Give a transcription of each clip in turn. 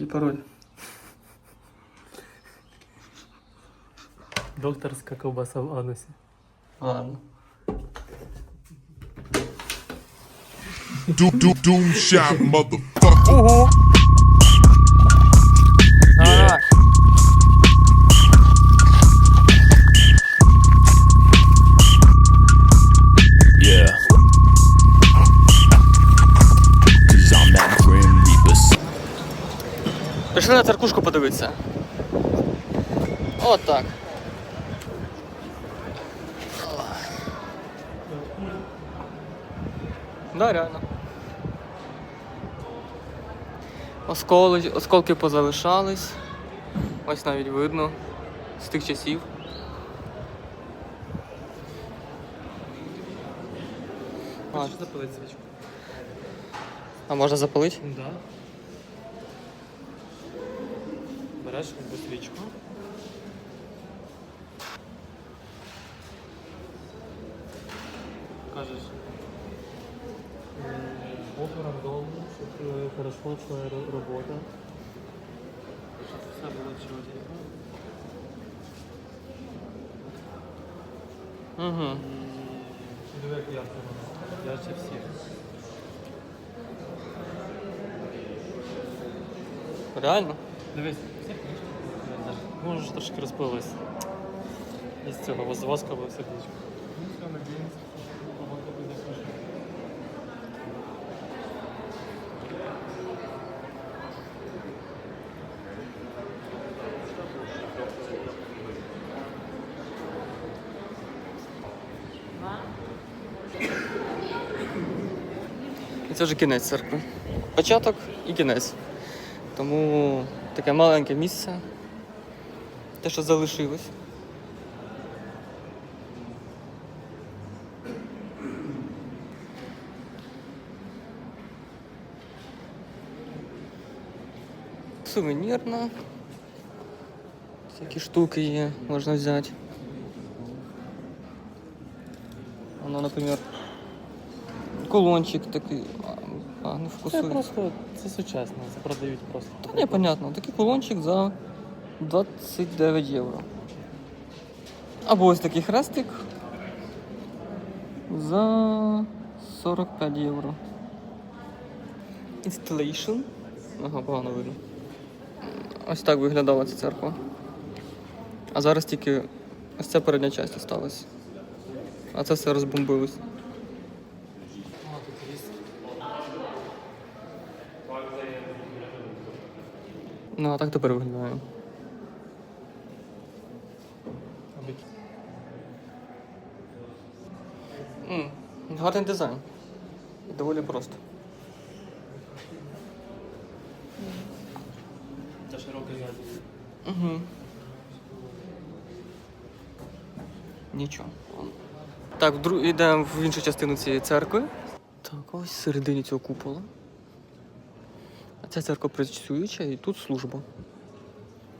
Який пароль? Докторська ковбаса в анусі. Ладно. Doom, doom, doom shot, motherfucker. Пішли на церкушку подивитися. От так. Да, реально. Осколи, осколки позалишались. Ось навіть видно з тих часів. А, Хочеш запалити свічку? а можна запалити? Да. Береш якби свічку. Кажеш. е, Бог рандом, щоб е, хорошо твоя ро- робота. Щоб все було чотенько. Угу. І диви, як ярко воно. Ярче всіх. Реально? Дивись, все книжки. Може ж трошки розпились. Із цього воз- воскового сердечка. Ну все, надіємося, що робота буде хорошо. І це вже кінець церкви. Початок і кінець. Тому таке маленьке місце. Те, що залишилось. Сувенірна. Всякі штуки є, можна взяти. Воно, наприклад, кулончик такий. А, не Це просто це сучасно, це продають просто. Та ні, понятно. Такий кулончик за 29 євро. Або ось такий хрестик за 45 євро. Installation. Ага, погано видно. Ось так виглядала ця церква. А зараз тільки ось ця передня частина осталась. А це все розбомбилось. Ну, а так тепер виглядає. М, Гарний дизайн. І доволі просто. Це широкий задній. Угу. Нічого. Так, вдру... йдемо в іншу частину цієї церкви. Так, ось всередині цього купола. А ця церква працююча і тут служба.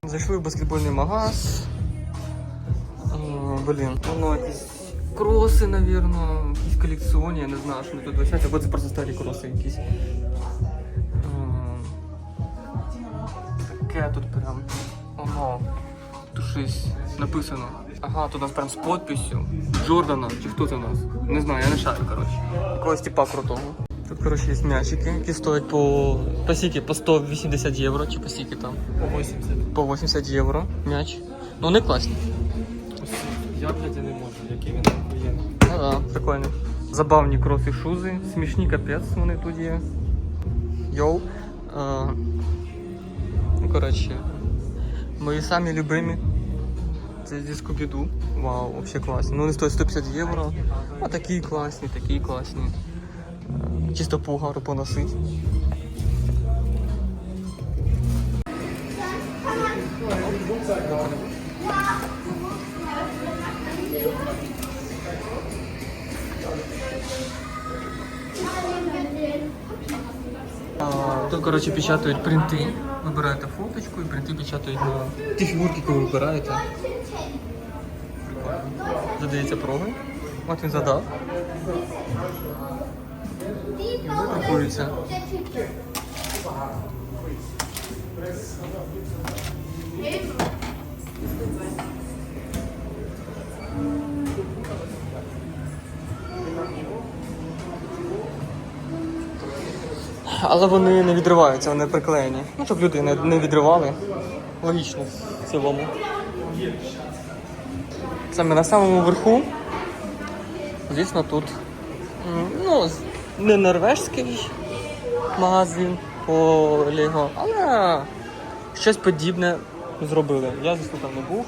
Зайшли в баскетбольний магаз. Блін, воно якісь кроси, навірно, якісь колекціонні, я не знаю, що вони тут висять, або це просто старі кроси якісь. Ем, Таке тут прям. Ого. Тут щось написано. Ага, тут у нас прям з подписью. Джордана, чи хто це у нас? Не знаю, я не шарю, коротше. Якогось типа крутого. Тут, коротше, є м'ячики, які стоять по, по скільки? По 180 євро, чи по скільки там? По 80. По 80 євро м'яч. Ну вони класні. Я, блядь, не можу, який він охуєнний. Ну да, прикольно. Забавні кроси шузи, смішні капець вони тут є. Йоу. А, ну, коротше, мої самі любимі. Це зі Скубіду. Вау, взагалі класні. Ну вони стоять 150 євро. А такі класні, такі класні. Е, Чисто по угару поносить. Тут, коротше, печатають принти. Вибираєте фоточку і принти печатають на ті фігурки, які ви вибираєте. Задається проби. От він задав. І. Thank you. Але вони не відриваються, вони приклеєні. Ну, щоб люди не, не відривали. Логічно в цілому. Саме на самому верху. Звісно, тут ну, не норвежський магазин по Лего, але щось подібне зробили. Я, звісно, там не був.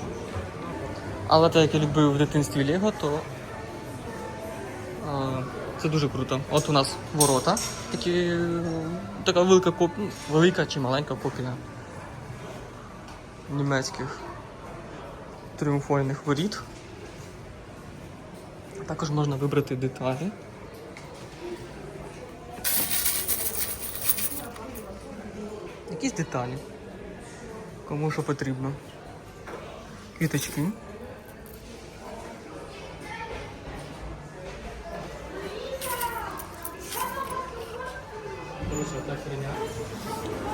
Але так як я любив в дитинстві Лего, то це дуже круто. От у нас ворота, такі, така велика копія, велика чи маленька копія німецьких тріумфальних воріт. Також можна вибрати деталі. Якісь деталі. Кому що потрібно. Квіточки. та херня.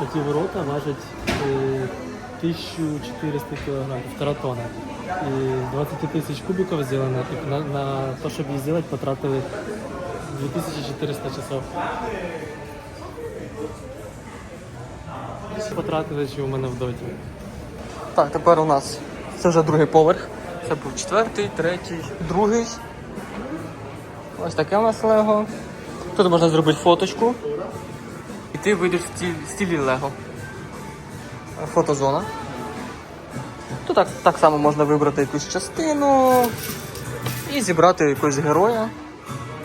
Эти ворота важать э, 1400 килограмм, втора тонна. И 20 тысяч кубиков сделано. И на, на то, чтобы их сделать, потратили 2400 часов. Більше Потратили, чи у мене в доті. Так, тепер у нас це вже другий поверх. Це був четвертий, третій, другий. Ось таке у нас Лего. Тут можна зробити фоточку. І ти вийдеш в стіль- стілі Лего. Фотозона. Тут так, так само можна вибрати якусь частину і зібрати якогось героя.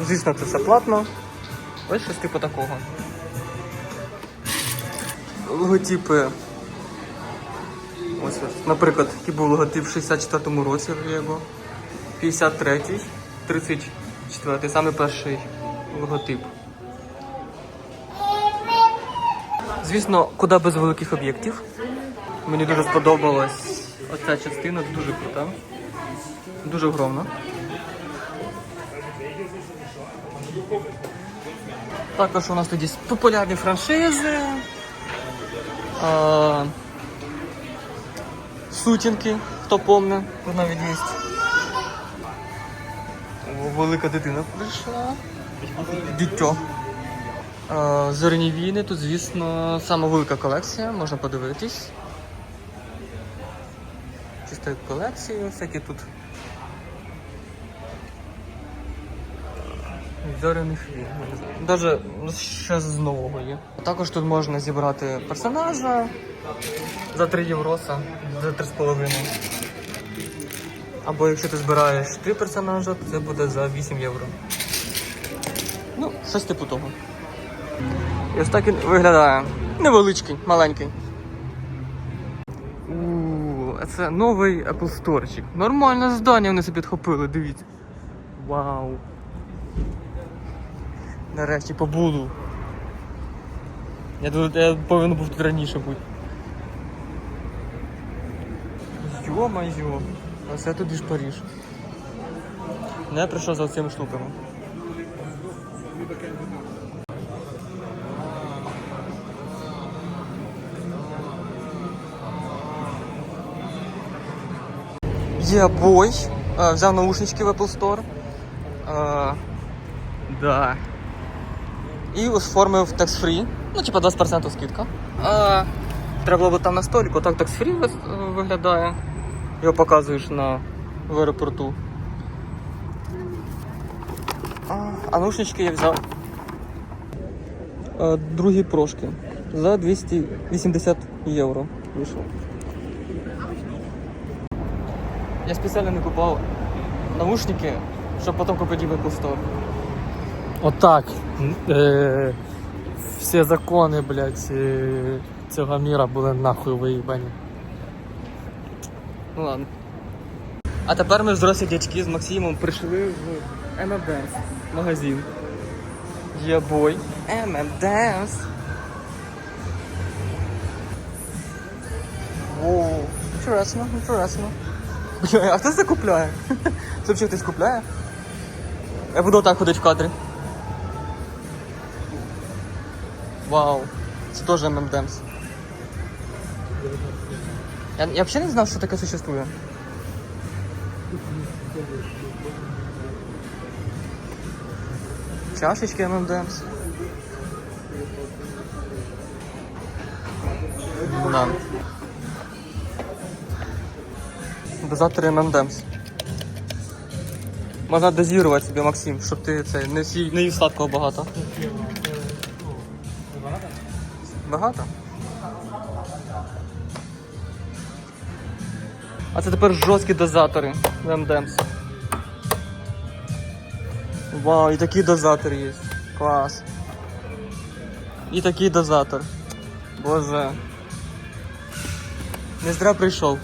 Звісно, це все платно. Ось щось типу такого. Логотипи Ось, ось. Наприклад, який був логотип в 64-му році Лего, 53-й, 34-й, саме перший логотип. Звісно, куди без великих об'єктів. Мені дуже сподобалась оця частина, дуже крута. Дуже огромна. Також у нас тоді популярні франшизи. А, сутінки, хто помне, тут навіть є. Велика дитина прийшла. Дітьо. Зоряні війни, тут, звісно, сама велика колекція, можна подивитись. Чисто як колекції, всякі тут. Зоряних війн. ну, ще з нового є. Також тут можна зібрати персонажа за 3 євроса, за 3,5. Або якщо ти збираєш 3 персонажа, то це буде за 8 євро. Ну, щось типу того. І ось так він виглядає. Невеличкий, маленький. Ууу, а це новий Apple Store. Нормальне здання вони собі підхопили, дивіться. Вау. Нарешті побуду. Я, тут- я повинен був тут раніше бути. Йо-майо. А це туди ж Паріж. Я прийшов за цими штуками. Є бой. Е, Взяв наушнички в Apple Store. Е, Да. І оформив free. Ну, типа 20% скидка. А, треба було б там на столику, так ви- виглядає. Його показуєш на в аеропорту. А, а наушнички я взяв. А, другі прошки. За 280 євро вийшло. Я спеціально не купував наушники, щоб потім купити в Apple Store. Отак. Е, всі закони, блядь, е, цього міра були нахуй виїбані. Ну ладно. А тепер ми взрослі дядьки з Максимом прийшли в M&M's магазин. Є бой. M&M's. Воу, інтересно, інтересно. Бля, а хто це купляє? Це взагалі хтось купляє? Я буду отак ходити в кадрі. Вау. Це теж M&M's. Я, я взагалі не знав, що таке существує. Чашечки M&M's. Да. Дозатори ММДМС. Можна дозірувати собі, Максим, щоб ти це не, сі- не їв сладкого багато. Багато? А це тепер жорсткі дозатори в МДМС. Вау, і такий дозатор є. Клас. І такий дозатор. Боже. Не зря прийшов.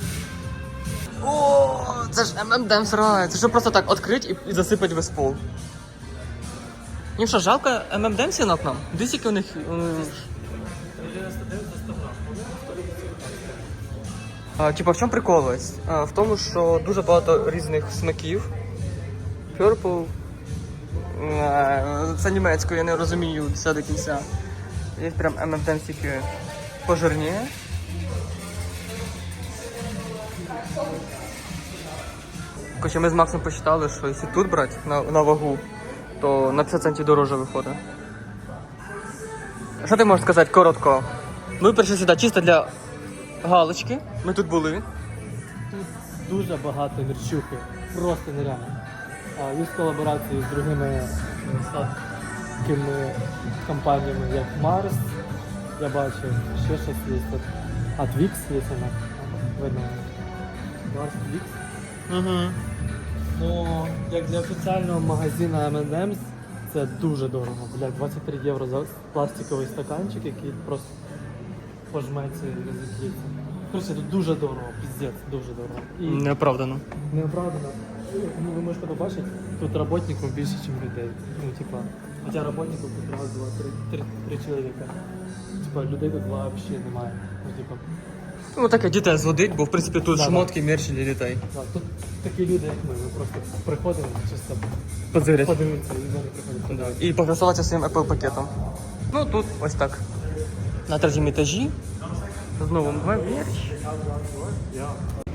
Це ж ММДМС рай. Це що просто так відкрити і, і засипати весь пол. Їм що, жалко ММДМС к нам? Дивись, які у них. е, А, типа, в чому прикол? А, в тому, що дуже багато різних смаків. Purple. Е, Це німецькою, я не розумію все до кінця. Є прям ММДМСики пожирніє. Короче, ми з Максом посчитали, що якщо тут брати на, на вагу, то на 50 центів дороже виходить. Що ти можеш сказати коротко? Ми прийшли сюди чисто для галочки. Ми тут були. Тут Дуже багато мерчухи. Просто нереально. А, є колаборації з другими сладкими компаніями, як Mars, я бачив, ще щось є тут. А Twix є вона. Видно. Mars Twix. Угу. Ну, як для офіціального магазину M&M's, це дуже дорого. Блядь, 23 євро за пластиковий стаканчик, який просто пожметься і розіб'ється. Короче, тут дуже дорого, піздець, дуже дорого. І Неоправдано. неоправдано. Ну, ви можете побачити, тут роботників більше, ніж людей. Ну, типа, хоча роботників тут раз, два, три, три, три чоловіка. Типа, людей тут взагалі немає. Ну, типа, Ну таке дітей зводить, бо в принципі тут Да, да. шмотки, для дітей. да, тут такі люди, як ми, ми просто приходимо чисто Подзирять. подивитися і далі приходимо. І пограсуватися своїм Apple пакетом. Ну тут ось так. На третьому етажі. Знову мерч.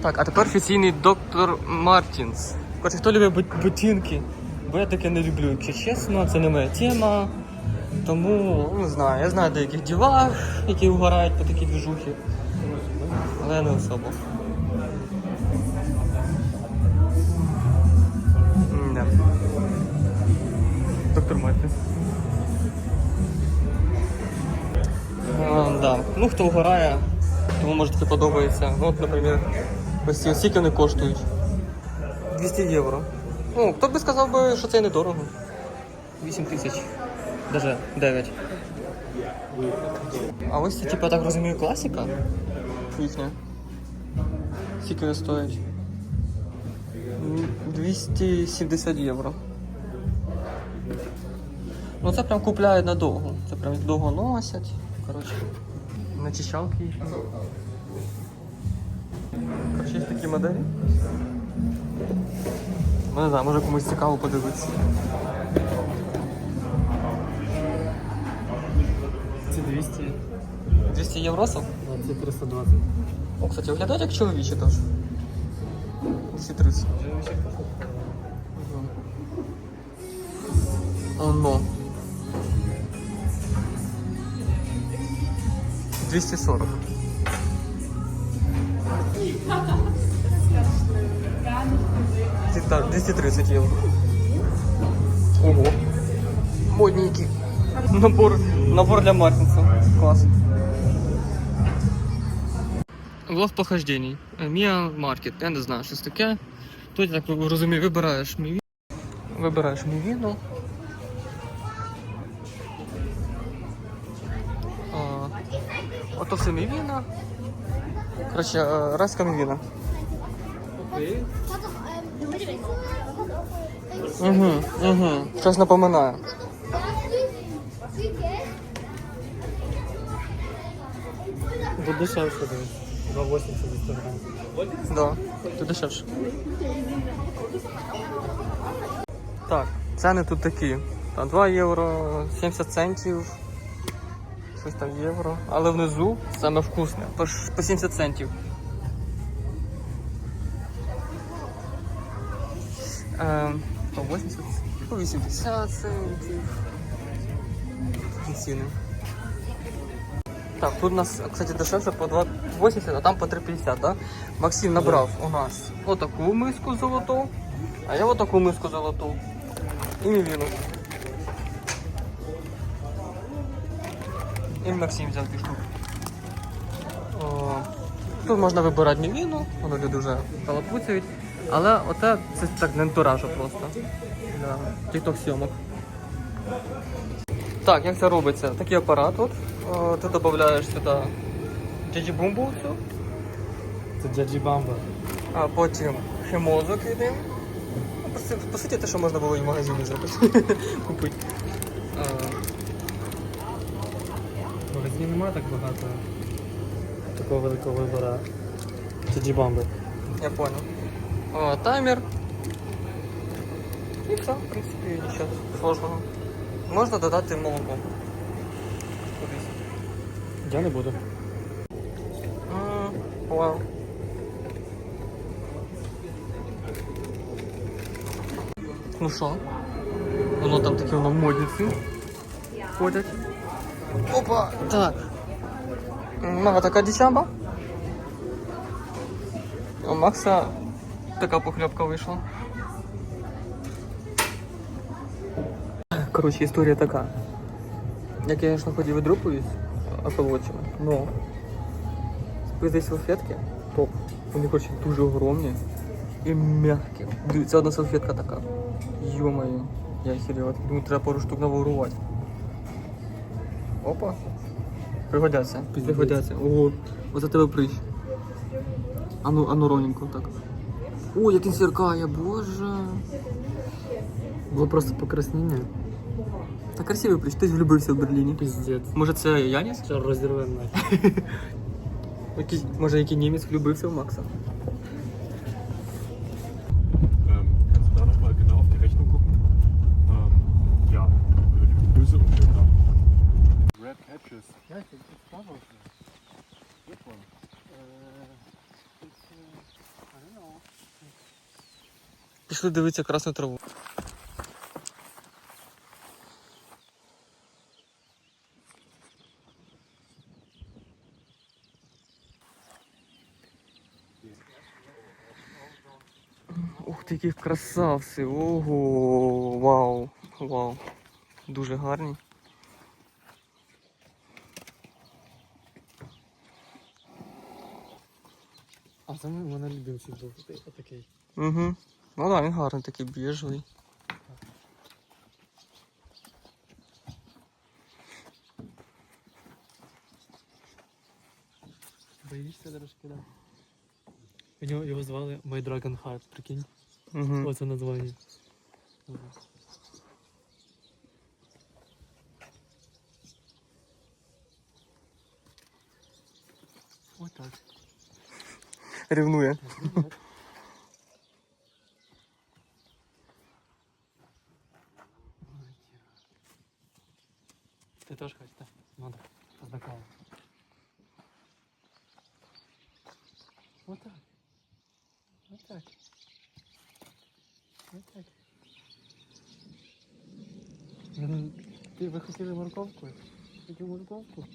Так, а тепер офіційний доктор Мартінс. Короче, хто любить ботинки? Бо я таке не люблю, якщо чесно, це не моя тема. Тому не знаю, я знаю деяких дівах, які вгорають по такій движухі. Але не особо. М-да. Доктор Мартінс. А, да. Ну, хто вгорає, тому може таке подобається. Ну, От, наприклад, ось ці скільки вони коштують? 200 євро. Ну, хто б сказав би, що це недорого. 8 тисяч. Даже 9. А ось це, типу, так розумію, класика їхня. Скільки вони стоять? 270 євро. Ну це прям купляють надовго. Це прям довго носять. Коротше, начищалки. Коротше, є такі моделі. Ну не знаю, може комусь цікаво подивитися. Ці 200, 200 євросов? ці 320. О, кстати, виглядають як чоловічі теж. 230. Оно. 240. Так, 230 євро. Ого. Модненький. Набор, набор для Мартинса. Клас. Влог похождений. Мія Маркет, я не знаю, що це таке. Тут, я так розумію, вибираєш мівіну. Вибираєш мівіну. А, Ото все мівіна. Коротше, е, райська мівіна. Угу, угу. Щось напоминає. Тут дешевше дивись. 2,80 за 100 грам. Да, тут дешевше. Так, ціни тут такі. Там 2 євро, 70 центів. Щось там євро. Але внизу саме вкусне. По 70 центів. Е, по 80, по 80 центів. Такі ціни. Так, тут у нас, кстати, дешевше по 2,80, а там по 3,50, да? Максим набрав у нас отаку миску золоту, а я отаку миску золоту. І мівіну. І Максим взяв штуки. Тут можна вибирати мівіну, воно люди вже калапуцяють. Але оте це так не антуражу просто. Для тікток зйомок. Так, як це робиться? Такий апарат тут. О, ти додаєш сюди джиджі-бумбу всю, Це Джаджі Бамба. а потім хімозу кидаємо. Ну, по су- По суті, те, що можна було і в магазині зробити. Купити. А, В магазині немає так багато такого великого вибору Джаджі Бамби. Я понял. О, таймер. І все, в принципі, нічого сложного. Можна додати молоко. Кудись. Я не буду. Вау. Ну що? Воно там такі воно модниці ходять. Опа! Так. М, Мага така дичаба. А у Макса така похлебка вийшла. Коротше, історія така. Я, звісно, ходив і дропаюсь околочими, но Спиздить салфетки топ. Вони, коротше, дуже огромні і м'які. Це одна салфетка така. Йо-моє, я хірів. Думаю, треба пару штук наворувати. Опа. Пригодяться. Пригодяться. Ого, оце тебе прищ. Ану, ану ровненько так. О, як він сверкає, боже. Було просто покраснення. Та красивий прищ, ти ж влюбився в Берліні. Піздець. Може це Яніс? Це розірве нафіг. Якийсь, може який німець влюбився в Макса? Ähm, kannst du da Красавці! Ого! Вау! Вау! Дуже гарні. А це в мене любимчик був отакий. Угу. Ну так, да, він гарний такий біжевий. Боїшся трошки, да? У нього його звали My Dragon Heart, прикинь. Угу. Оце названня. Ага. Отак. Рівнує. Ти теж хочеш, так? Надо. Познакомил. Вот так. Вот так. Ти ви морковку? Хотів морковку?